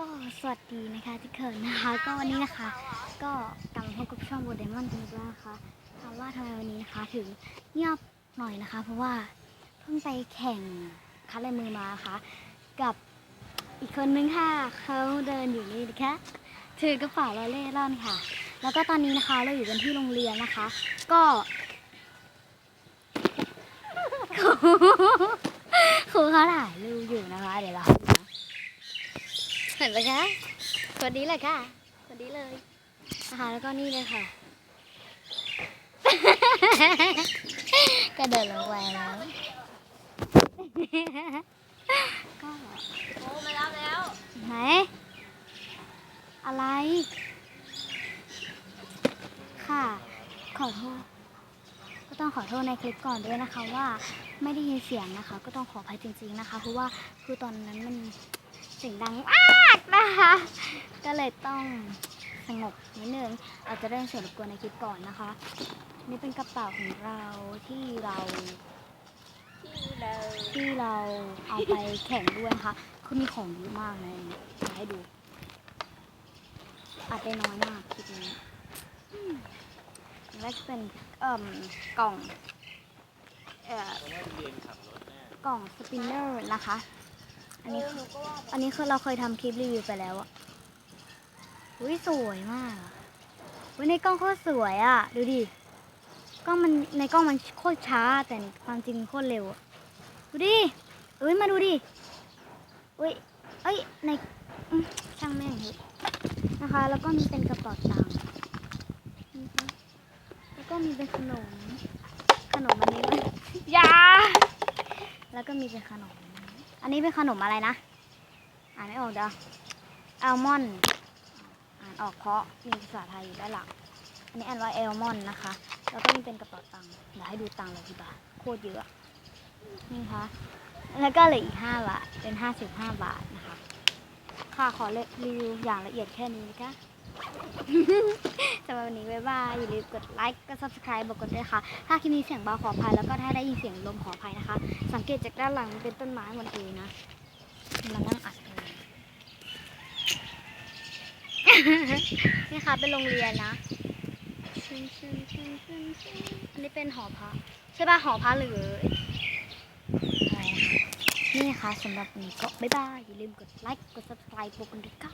ก็สวัสดีนะคะที่เขินนะคะ ก็วันนี้นะคะ ก็กลับมาพบกับช่องโบเดมอนกันอีกแล้วนะคะถามว่าทำไมวันนี้นะคะ ถึงเงียบหน่อยนะคะ เพราะว่าเพิ่งไปแข่งคัดลายมือมาค่ะ กับอีกคนนึงค่ะเขาเดินอยู่นี่นะคะถือกระเป๋าลอเล่ร่อนค่ะ แล้วก็ตอนนี้นะคะเราอยู่กันที่โรงเรียนนะคะ ก็ ครูเขาถ่ายรูปอยู่นะคะ เดี๋ยวเราให้ดูนะ เห็นไหมคะคนนี้เลยค่ะคนนี้เลยนะคะแล้วก็นี่เลยค่ะกระเดินลงไปแล้ว ก็โอ้มารับแล้วไหนอะไร ค่ะ ขอโทษ ก็ต้องขอโทษในคลิปก่อนด้วยนะคะว่าไม่ได้ยินเสียงนะคะ ก็ต้องขออภัยจริง ๆนะคะ เพราะว่าคือตอนนั้นมัน เสียงดังมากนะคะ ก็เลยต้องสงบนิดนึงอาจจะได้ยินเสียงรบกวนในคลิปก่อนนะคะ นี่เป็นกระเป๋าของเราที่เราที่เลยที่เราเอาไปแข่งด้วยนะคะคือมีของเยอะมากเลยอยากให้ดู อาจได้น้อยมากคลิปนี้อืมแล้วจะเป็นเอ่มกล่องเอ่อกล่องสปินเนอร์นะคะ อันนี้คือว่าอันนี้คือเราเคยทำคลิปรีวิวไปแล้วอะอุ้ยสวยมากอะอุ้ยในกล้องโคตรสวยอะดูดิกล้องมันในกล้องมันโคตรช้า แต่ความจริงโคตรเร็วอะดูดิเอ้ยมาดูดิอุ้ยเอ้ยในช่างแม่งเถอะนะคะ แล้วก็มีเป็นกระเป๋าตังค์แล้วก็มีเป็นขนม ขนมอันนี้มันยาแล้วก็มีเป็นขนม อันนี้เป็นขนมอะไรนะ อ่านไม่ออกเด้ออัลมอนด์อ่านออกเพราะมีภาษาไทยอยู่ด้านหลัง อันนี้อ่านว่าแอลมอนด์นะคะ แล้วก็นี่เป็นกระเป๋าตังค์ เดี๋ยวให้ดูตังค์เลยที่บาทโคตรเยอะ นี่คะ แล้วก็เหลืออีกห้าบาท เป็นห้าสิบห้าบาทนะคะ ค่ะขอรีวิวอย่างละเอียดแค่นี้นะคะ สำหรับวันนี้บ๊ายบาย อย่าลืมกดไลค์ กด subscribe บอกกดด้วยค่ะ ถ้าคลิปนี้เสียงเบาขออภัย แล้วก็ถ้าได้ยินเสียงลมขออภัยนะคะ สังเกตจากด้านหลังมันเป็นต้นไม้หมดเลยนะมันนั่งอัดเองนี่ค่ะ เป็นโรงเรียนนะอันนี้เป็นหอพักใช่ป่ะหอพักหรือนี่นะคะสำหรับวันนี้ก็บ๊ายบาย อย่าลืมกดไลค์ กด subscribe พวกกันด้วยค่ะ